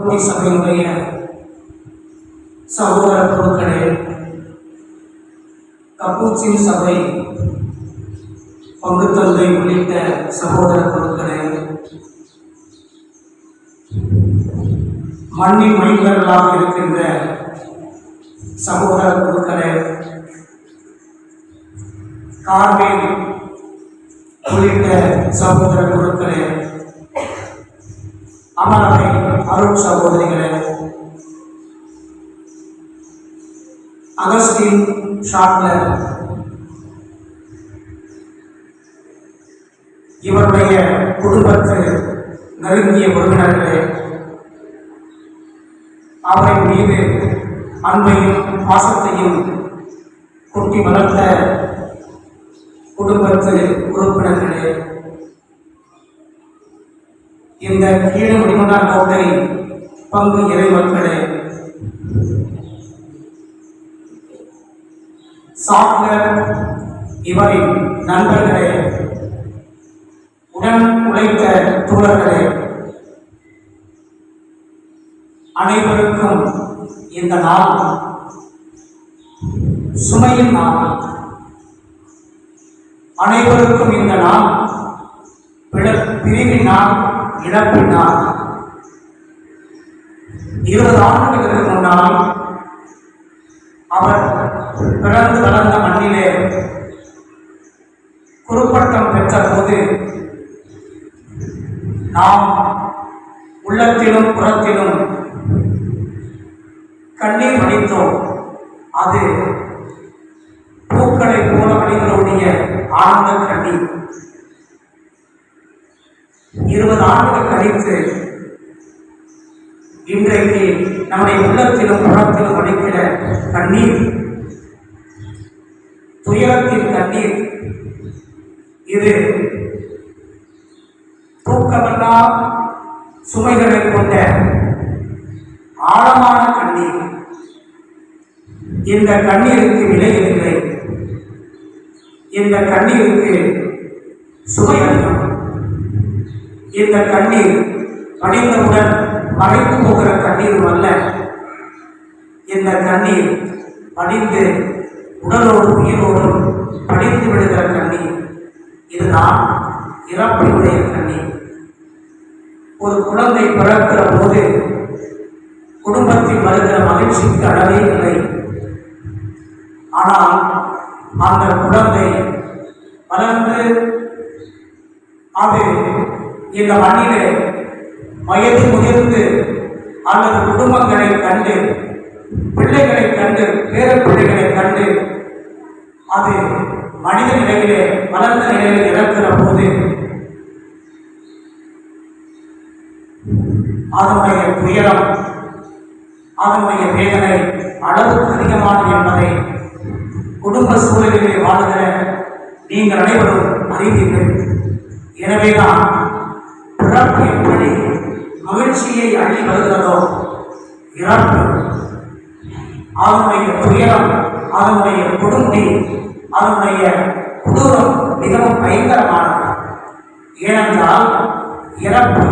கல்வி சபையினுடைய சகோதர பொருட்களே கப்பூச்சின் சபை பங்கு தந்தை உள்ளிட்ட சகோதர பொருட்களே மண்ணின் மைந்தர்களாக இருக்கின்ற சகோதர பொருட்களே கார்மேல் உள்ளிட்ட சகோதர பொருட்களே அமரவை அருள் சகோதரிகளே. Augustine Shadler. இவருடைய குடும்பத்து நெருங்கிய உறவினர்களே அவரின் மீது அன்பையும் பாசத்தையும் கொட்டி வளர்த்த குடும்பத்து உறுப்பினர்களே. இந்த கீழ முடிமன்னார் கோட்டை பங்கு இறை மக்களே. சாப்ட்வேர் இவரின் நண்பர்களே உடன் உழைத்த தோழர்களே அனைவருக்கும் இந்த நாள் சுமையின் நாள். அனைவருக்கும் இந்த நாள் பிழ- பிரிவின் நாள். இழப்பின் இருபது ஆண்டுகளுக்கு முன்னால் அவர் பிறந்து வளர்ந்த மண்ணிலே குறுப்பட்டம் பெற்ற போது நாம் உள்ளத்திலும் புறத்திலும் கண்ணீர் வடித்தோம். அது பூக்களை போல வடிந்தோடிய ஆனந்த கண்ணீர். இருபது ஆண்டுகள் கழித்து இன்றைக்கு நம்முடைய உள்ளத்திலும் புறத்திலும் வடிக்கிற கண்ணீர் துயரத்தின் கண்ணீர் இது தூக்கமில்லா சுமைகளை கொண்ட ஆழமான கண்ணீர் இந்த கண்ணீருக்கு விலை இல்லை. இந்த கண்ணீருக்கு சுமை அதிகம் இந்த கண்ணீர் வடிந்தவுடன் மறைந்து போகிற கண்ணீரும் அல்ல. இந்த கண்ணீர் படிந்து உடலோடும் உயிரோடும் படிந்து விடுகிற கண்ணீர். இதுதான் இறப்பினுடைய கண்ணீர். ஒரு குழந்தை பிறக்கிற போது குடும்பத்தில் வருகிற மகிழ்ச்சிக்கு அளவே இல்லை. ஆனால் அந்த குழந்தை வளர்ந்து அது இந்த மண்ணிலே வயது முதிர்ந்து அல்லது குடும்பங்களை கண்டு பிள்ளைகளை கண்டு பேர பிள்ளைகளை கண்டு அது மனித நிலையிலே வளர்ந்த நிலையில் இறக்கிற போது அதனுடைய துயரம் அதனுடைய வேதனை அளவுக்கு அதிகமானது என்பதை குடும்ப சூழலிலே வாழ்கிற நீங்கள் அனைவரும் அறிவீர்கள். எனவேதான் இறப்பு எப்படி? மகிழ்ச்சியை அள்ளி வருகிறதோ இறப்பு. அதனுடைய துயரம் அதனுடைய கொடுமை அதனுடைய கொடூரம் மிகவும் பயங்கரமானது. ஏனென்றால் இறப்பு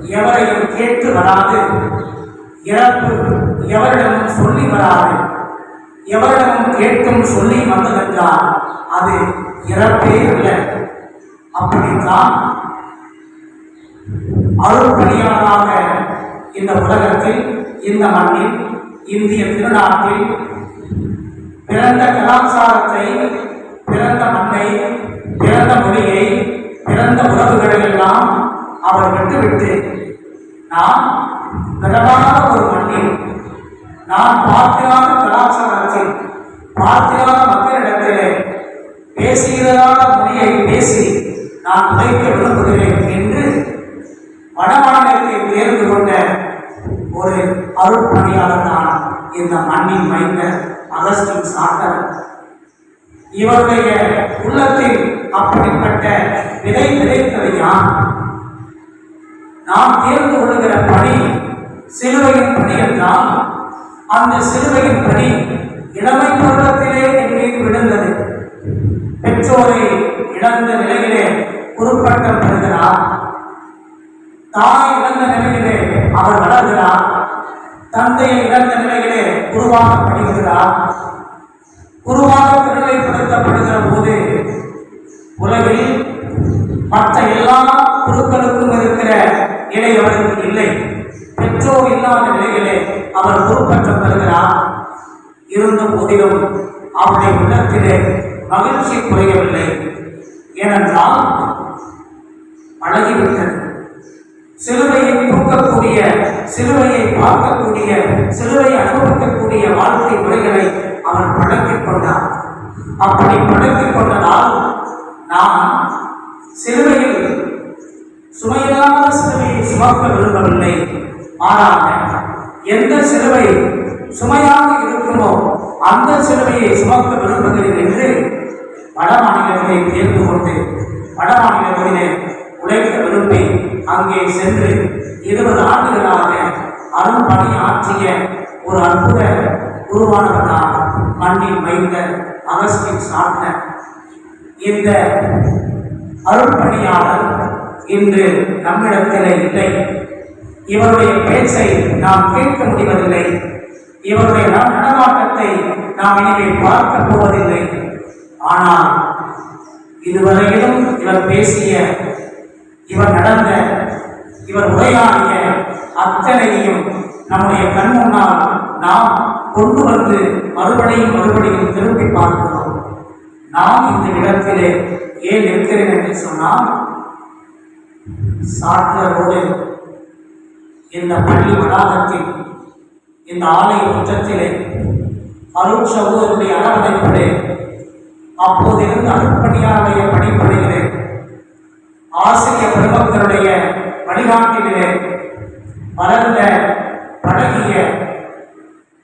எவரையும் கேட்டு வராது. இறப்பு எவரிடமும் சொல்லி வராது. எவரிடமும் கேட்டும் சொல்லி வந்ததென்றால் அது இறப்பே அல்ல. அப்படித்தான் அருள்பணியாளராக இந்த உலகத்தில் இந்த மண்ணில் இந்திய திருநாட்டில் பிறந்த கலாச்சாரத்தை பிறந்த மண்ணை பிறந்த மொழியை பிறந்த உறவுகளை எல்லாம் அவர் விட்டுவிட்டு நான் பிறவாத ஒரு மண்ணில் நான் பார்த்திராத கலாச்சாரத்தில் பார்த்திராத மக்களிடத்திலே பேசுகிறதான மொழியை பேசி நான் உழைக்க விரும்புகிறேன் என்று வடமாநிலத்தை தேர்ந்து கொண்ட ஒரு அருட்பணியாளர் தான் இந்த மண்ணின் மைந்த அகஸ்டின் சாட்டர் இவருடைய உள்ளத்தில் அப்படிப்பட்ட விதை விதைத்தது யார் நாம் தேர்ந்து கொள்ளுகிற பணி சிலுவையின் பணி என்றால் அந்த சிலுவையின் பணி இளமை பருவத்திலே என் மீது விழுந்தது? பெற்றோரை இழந்த நிலையிலே குறிப்பிட்ட பெறுகிறார் தாய் இழந்த நிலையிலே அவர் வளர்கிறார் தந்தையை இழந்த நிலையிலே உருவாக்கப்படுகிறார் உருவாக திருநிலைப்படுத்தப்படுகிற போது உலகில் மற்ற எல்லா குருக்களுக்கும் இருக்கிற நிலை அவருக்கு இல்லை. பெற்றோர் இல்லாத நிலையிலே அவர் பொறுப்பற்றம் பெறுகிறார் இருந்த போதிலும் அவருடைய உள்ளத்திலே மகிழ்ச்சி குறையவில்லை. ஏனென்றால் பழகிவிட்டது. சிலுவையை தூக்கக்கூடிய சிலுவையை பார்க்கக்கூடிய சிலுவை அனுபவிக்கக்கூடிய வாழ்க்கை முறைகளை அவன் பழக்கிக் கொண்டான். அப்படி பழக்கிக் கொண்டதால் நாம் சிலுவையில் சுமையில்லாத சிலுவையை சுமக்க விரும்பவில்லை. மாறாக எந்த சிலுவை சுமையாக இருக்குமோ அந்த சிலுவையை சுமக்க விரும்புகிறேன் என்று வட மாநிலத்தை தேர்ந்து கொண்டு வட மாநிலத்திலே உழைக்க விரும்பி அங்கே சென்று இருபது ஆண்டுகளாக அரும்பணி ஆற்றிய ஒரு அற்புத குருவானவர்தான் மண்ணில் வைத்த அகஸ்டின் சாட்னர் இந்த அருட்பணியாளர் இன்று நம்மிடத்திலே இல்லை. இவருடைய பேச்சை நாம் கேட்க முடிவதில்லை. இவருடைய நடமாட்டத்தை நாம் இனிமேல் பார்க்க போவதில்லை. ஆனால் இதுவரையிலும் இவர் பேசிய இவர் நடந்த இவர் உரையாடிய அத்தனையும் நம்முடைய கண் முன்னால் நாம் கொண்டு வந்து மறுபடியும் மறுபடியும் திரும்பி பார்க்கிறோம். நாம் இந்த இடத்திலே ஏன் இருக்கிறேன் என்று சொன்னால் சாட்லரோடு இந்த பள்ளி வளாகத்தில் இந்த ஆலய முற்றத்திலே அருள் அளவடைப்பிலே அரவணைப்பிலே அப்போது இருந்த அருட்பணியாருடைய பணிப்படையிலே ஆசிரிய பெருமக்களுடைய வழிகாட்டிலே வளர்ந்த பழகிய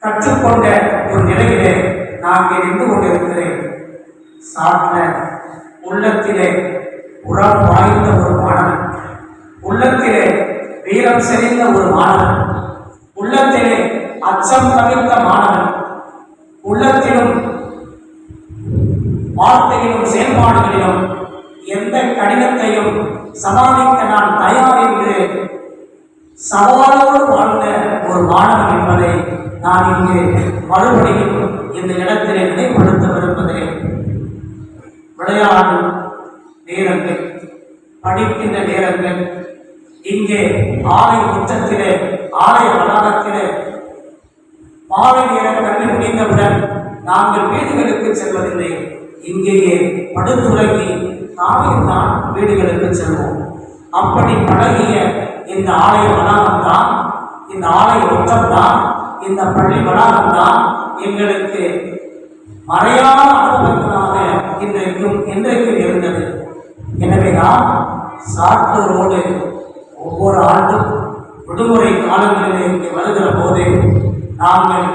கற்றுக்கொண்ட ஒரு நிலையிலே நான் நின்று கொண்டிருக்கிறேன். சார்ந்த உள்ளத்திலே உரம் வாய்ந்த ஒரு மாணவன். உள்ளத்திலே வீரம் செறிந்த ஒரு மாணவன். உள்ளத்திலே அச்சம் தவிர்த்த மாணவன். உள்ளத்திலும் வார்த்தையிலும் செயல்பாடுகளிலும் எந்த கடினத்தையும் சமாளிக்க நான் தயார் என்று சவாலோடு வாழ்ந்த ஒரு மாணவன் என்பதை நான் இங்கு மறுபடியும் இந்த இடத்திலே நினைப்படுத்த விரும்புகிறேன். விளையாடும் நேரங்கள் படிக்கின்ற நேரங்கள் இங்கே ஆலய உச்சத்திலே ஆலய வளாகத்திலே மாலை நேரம் கல்வி முடிந்தவுடன் நாங்கள் வீடுகளுக்கு செல்வதில்லை. இங்கேயே படுத்துறங்கி நாளைத்தான் தான் வீடுகளுக்கு செல்வோம். அப்படி பழகிய இந்த ஆலய வளாகம் தான் இந்த ஆலய முற்றம் தான் இந்த பள்ளி வளாகம் தான் எங்களுக்கு மறையாத அனுபவங்களாக இன்றைக்கும் இன்றைக்கும் இருந்தது. எனவே நாம் சாத்தூரோடு ஒவ்வொரு ஆண்டும் விடுமுறை காலங்களிலே இங்கே வருகிற போது நாங்கள்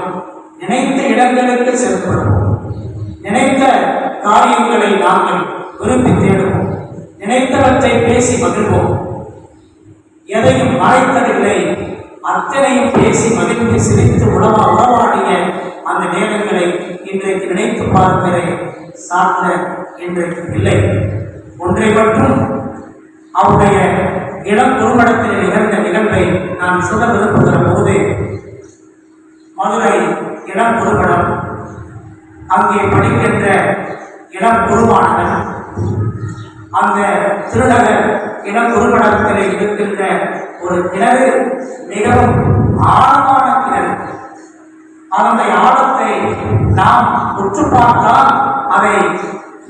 நினைத்த இடங்களுக்கு செல்கிறோம். நினைத்த காரியங்களை நாங்கள் விரும்பி தேடுவோம். நினைத்தவற்றை பேசி மகிழ்வோம். எதையும் மறைத்ததில்லை. அத்தனையும் பேசி மகிழ்ந்து சிரித்து உணவா உறவாடிய அந்த நேரங்களை இன்றைக்கு நினைத்து பார்க்கிறேன் சார்ந்த இன்றைக்கு இல்லை. ஒன்றை மட்டும் அவருடைய இளம் குறும்படத்தில் நிகழ்ந்த நிகழ்வை நான் சொல்ல விரும்புகிற போது மதுரை இளம் குறும்படம் அங்கே படிக்கின்ற இடம் குருவானவன் அந்த திருநகர் இடம் குறும்படத்தில் இருக்கின்ற ஒரு கிணறு மிகவும் ஆழமான கிணறு. அந்த ஆழத்தை நாம் உற்று பார்த்தால் அதை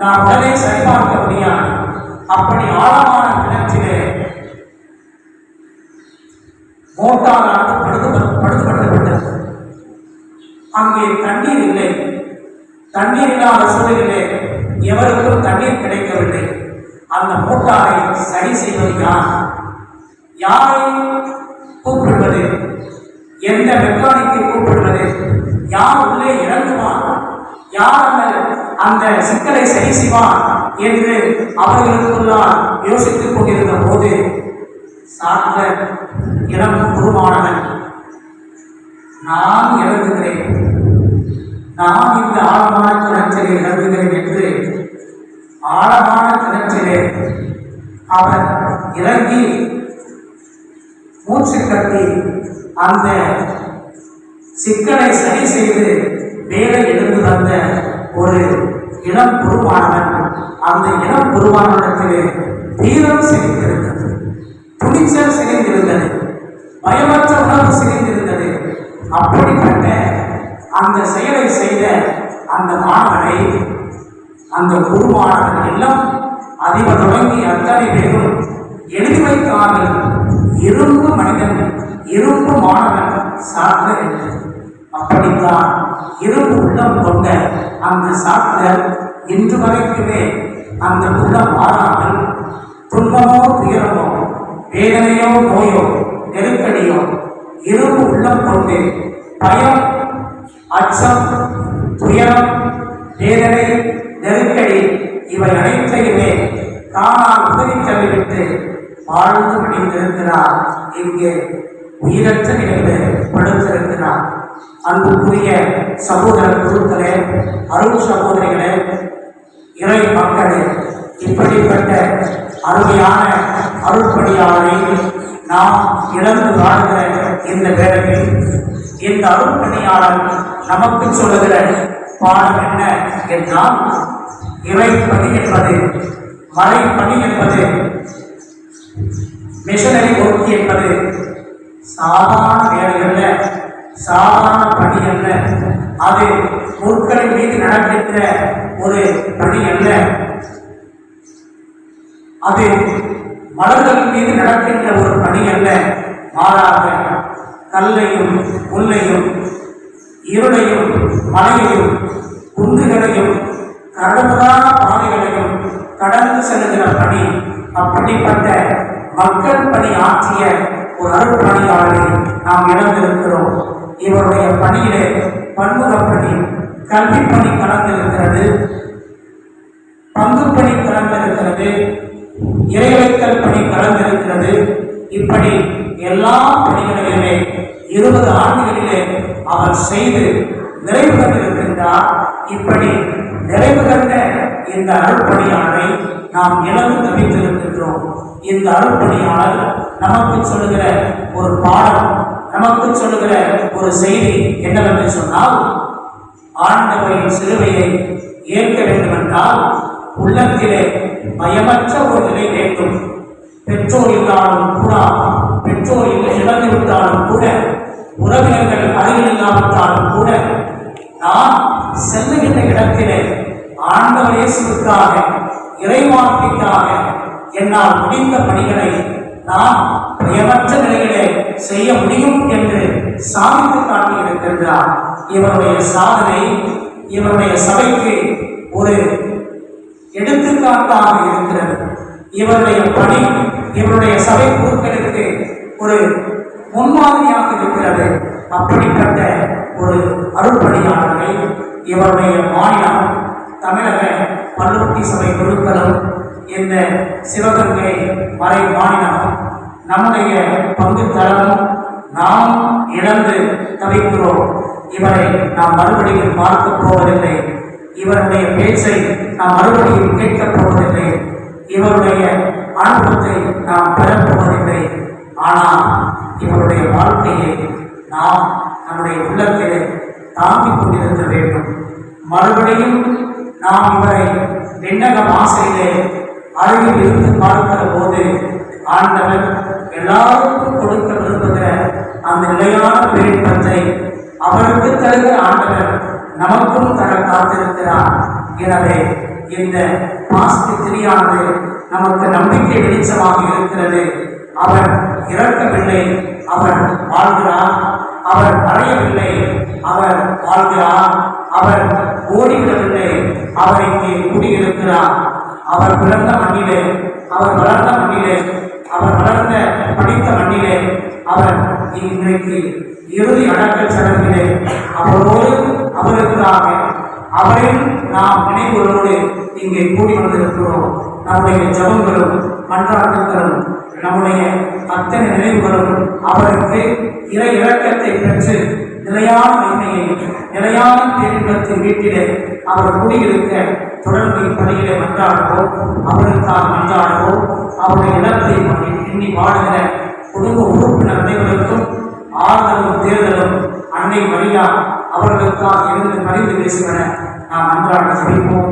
நாம் உடனே சரிபார்க்க முடியாது. அப்படி ஆழமான கிணற்றிலே மோட்டாரானது படுத்து படுத்துப்பட்டுவிட்டது அங்கே தண்ணீர் இல்லை. தண்ணீர் இல்லாத சூழலிலே எவருக்கும் தண்ணீர் கிடைக்கவில்லை. அந்த மோட்டாரை சரி செய்வது யார்? யாரை கூப்பிடுவது? எந்த மெக்கானிக்கை கூப்பிடுவது? யார் உள்ளே இறங்குவார் யார் அந்த அந்த சிக்கலை சரி செய்வார் என்று அவர்களுக்குள்ளார் யோசித்துக் கொண்டிருந்த போது சார்ந்த இடம் குருமானவன் நான் இறங்குகிறேன். நான் இந்த ஆழமான கிணற்றிலே இறங்குகிறேன் என்று ஆழமான கிணற்றிலே அவர் இறங்கி மூச்சு கட்டி அந்த சிக்கலை சரி செய்து வேலை எடுத்து வந்த ஒரு இளம் குருவானவன் அந்த இளம் குருவானவனத்திலே தீரம் செறிந்திருந்தது. துணிச்சல் செறிந்திருந்தது. பயமற்ற உணர்வு செறிந்திருந்தது. அப்படிப்பட்ட அந்த செயலை செய்த அந்த மாணவனை அந்த குருமானவன் எல்லாம் அதிபர் தொடங்கி அத்தனை பேரும் எழுதி வைத்தார்கள். இரும்பு மனிதன் இரும்பு மாணவன் சார்ந்தர் என்று. அப்படித்தான் இரும்பு உள்ளம் கொண்ட அந்த சார்ந்தர் இன்று வரைக்குமே அந்த உள்ளம் மாறாமல் துன்பமோ துயரமோ வேதனையோ நோயோ நெருக்கடியோ இரும்பு உள்ளம் கொண்டு பயம் அச்சம் துயரம் வேதனை நெருக்கடி இவை அனைத்தையுமே தானால் உதவி தள்ளிவிட்டு வாழ்ந்து மடிந்திருக்கிறார் இங்கே உயிரற்ற நிலையில் படுத்திருக்கிறார். அன்புக்குரிய சகோதர குருக்களே அருள் சகோதரிகளே இறை மக்களே இப்படிப்பட்ட அருமையான அருள்பணியாளரை நாம் இழந்து வாழ்கிற இந்த வேளையில் இந்த அருள்பணியாளர் நமக்கு சொல்லுகிற பாடம் என்ன என்றால் இறை பணி என்பது மலை பணி என்பது மிஷனரி ஒர்க் என்பது சாதாரண வேலை அல்ல சாதாரண பணி அல்ல. அது பொருட்களின் மீது நடக்கின்ற ஒரு பணி அல்ல. அது மலர்களின் மீது நடக்கின்ற ஒரு பணி அல்ல. மாறாக கல்லையும் முல்லையும் இருளையும் மலையையும் குன்றுகளையும் கடுமையான பாதைகளையும் கடந்து செல்கிற பணி அப்படிப்பட்ட மக்கள் பணி ஆற்றிய ஒரு அருட்பணியாளரை நாம் இழந்திருக்கிறோம். இவருடைய பணியிலே பன்முகப்பணி கல்விப்பணி பணி கலந்திருக்கிறது. பங்குப்பணி கலந்திருக்கிறது. இறைவைத்தல் பணி கலந்திருக்கிறது. இப்படி எல்லா பணிகளிலுமே இருபது ஆண்டுகளிலே அவர் செய்து நிறைவு கண்டிருக்கின்றார் இப்படி நிறைவு கண்ட இந்த அருள்பணியாளரை நாம் இழந்து தவித்திருக்கின்றோம். இந்த அருள்பணியாளர் நமக்கு சொல்லுகிற ஒரு பாடம் நமக்கு சொல்லுகிற ஒரு செய்தி என்னவென்று சொன்னால் ஆண்டவரின் சிலுவையை ஏற்க வேண்டுமென்றால் உள்ளத்திலே பயமற்ற ஒரு நிலை வேண்டும். பெற்றோர் இல்லாமல் கூட பெற்றோர் இல்லை இழந்து விட்டாலும் கூட உறவினர்கள் அருகில் இல்லாவிட்டாலும் கூட நான் செல்லுகின்ற இடத்திலே ஆண்டவர் இயேசுவுக்காக இறைவாழ்க்கைக்காக என்னால் முடிந்த பணிகளை நான் பயமற்ற நிலையிலே செய்ய முடியும் என்று சாதித்து காட்டியிருக்கின்றார். இவருடைய சாதனை இவருடைய சபைக்கு ஒரு எடுத்துக்காட்டாக இருக்கிறது. இவருடைய பணி இவருடைய சபை குழுக்களுக்கு ஒரு முன்மாதிரியாக இருக்கிறது. அப்படிப்பட்ட ஒரு அருள்பணியாளர்கள் இவருடைய மாநிலம் தமிழக பல்லூட்டி சபை குழுக்களும் இந்த சிவகங்கை மறை மாநிலமும் நம்முடைய பங்கு தளமும் நாம் இழந்து தவிக்கிறோம். இவரை நாம் மறுபடியும் பார்க்கப் போவதில்லை. இவருடைய பேச்சை நாம் மறுபடியும் கேட்கப் போவதில்லை. இவருடைய அனுபவத்தை நாம் பெறப்போவதில்லை ஆனால் இவருடைய வாழ்க்கையை நாம் நம்முடைய உள்ளத்திலே தாங்கிக் கொண்டிருக்க வேண்டும். மறுபடியும் நாம் இவரை விண்ணக மாசையிலே அருகில் இருந்து பார்க்கிற போது ஆண்டவர் எல்லாருக்கும் கொடுக்க விரும்புகிற அந்த நிலையான பேரின்பத்தை அவருக்கு தருகிற ஆண்டவர் நமக்கும் தர காத்திருக்கிறார். எனவே இந்த பாசிட்டிவ் திரியானது நமக்கு நம்பிக்கை வெளிச்சமாக இருக்கிறது. அவர் இறக்கவில்லை அவன் வாழ்கிறான் அவர் மறையவில்லை அவர் வாழ்கிறார். அவர் ஓடிவிடவில்லை அவர் இங்கே குடியிருக்கிறார் அவர் பிறந்த மண்ணிலே அவர் வளர்ந்த மண்ணிலே அவர் வளர்ந்த படித்த மண்ணிலே அவர் இன்றைக்கு இறுதி அடக்கச் சடங்கிலே அவரோடு அவருக்காக அவரின் நாம் நினைவுகளோடு இங்கே கூடி வந்திருக்கிறோம். நம்முடைய ஜபங்களும் மன்றாட்டுகளும் நம்முடைய அத்தனை நினைவுகளும் அவருக்கு இறை இலக்கத்தை பெற்று நிலையான நன்மையை நிலையான பேரின்பத்தின் வீட்டிலே அவர் குடியிருக்க தொடர்பு பணியிலே மன்றாடுவோம். அவருக்காக மன்றாடுவோம். அவருடைய இடத்தை எண்ணி வாழுகிற குடும்ப உறுப்பினர் அனைவருக்கும் ஆதரவும் தேர்தலும் அன்னை மரியா அவர்களுக்காக இருந்து பணிந்து பேசுவன நாம் அன்றாட செய்வோம்